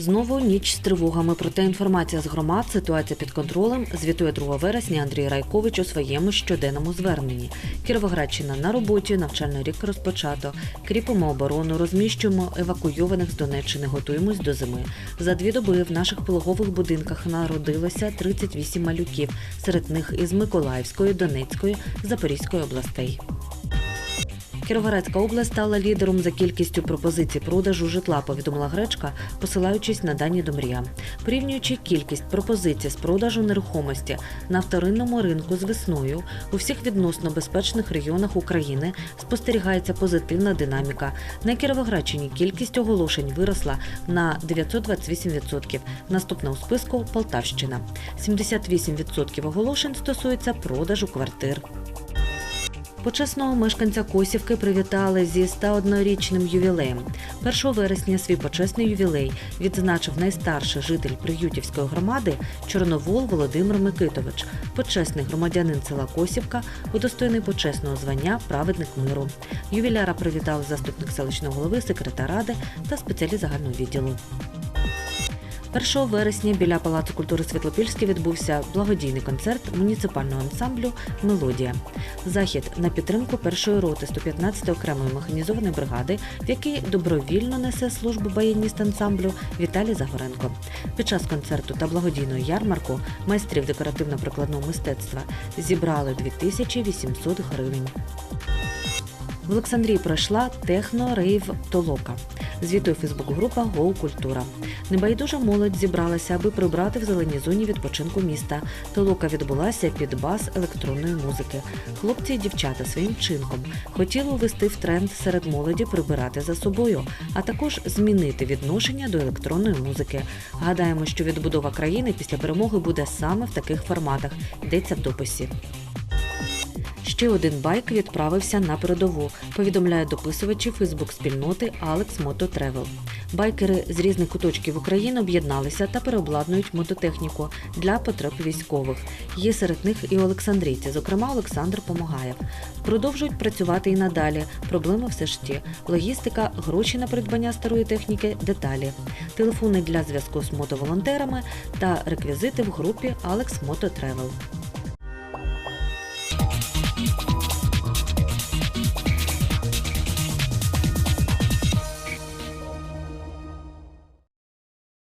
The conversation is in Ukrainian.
Знову ніч з тривогами. Проте інформація з громад, ситуація під контролем, звітує 2 вересня Андрій Райкович у своєму щоденному зверненні. Кіровоградщина на роботі, навчальний рік розпочато. Кріпимо оборону, розміщуємо евакуйованих з Донеччини, готуємось до зими. За дві доби в наших пологових будинках народилося 38 малюків, серед них із Миколаївської, Донецької, Запорізької областей. Кіровоградська область стала лідером за кількістю пропозицій продажу житла, повідомила Гречка, посилаючись на дані Домрія. Порівнюючи кількість пропозицій з продажу нерухомості на вторинному ринку з весною, у всіх відносно безпечних регіонах України спостерігається позитивна динаміка. На Кіровоградщині кількість оголошень виросла на 928%. Наступна у списку Полтавщина. 78% оголошень стосується продажу квартир. Почесного мешканця Косівки привітали зі 101-річним ювілеєм. 1 вересня свій почесний ювілей відзначив найстарший житель Приютівської громади Чорновол Володимир Микитович, почесний громадянин села Косівка, удостоєний почесного звання Праведник миру. Ювіляра привітав заступник селищного голови, секретар ради та спеціаліст загального відділу. 1 вересня біля Палацу культури Світлопільський відбувся благодійний концерт муніципального ансамблю Мелодія. Захід на підтримку першої роти 115 окремої механізованої бригади, в якій добровільно несе службу баяніст ансамблю Віталій Загоренко. Під час концерту та благодійного ярмарку майстрів декоративно-прикладного мистецтва зібрали 2800 гривень. В Олександрії пройшла техно-рейв Толока. Звітує Фейсбук-група Гоу Культура. Небайдужа молодь зібралася, аби прибрати в зеленій зоні відпочинку міста. Толока відбулася під бас електронної музики. Хлопці і дівчата своїм чинком хотіли ввести в тренд серед молоді прибирати за собою, а також змінити відношення до електронної музики. Гадаємо, що відбудова країни після перемоги буде саме в таких форматах. Йдеться в дописі. Ще один байк відправився на передову, повідомляють дописувачі Фейсбук-спільноти Alex Moto Travel. Байкери з різних куточків України об'єдналися та переобладнують мототехніку для потреб військових. Є серед них і олександрійці, зокрема Олександр Помагаєв. Продовжують працювати і надалі. Проблеми все ж ті: логістика, гроші на придбання старої техніки, деталі, телефони для зв'язку з мотоволонтерами та реквізити в групі Alex Moto Travel. Bye.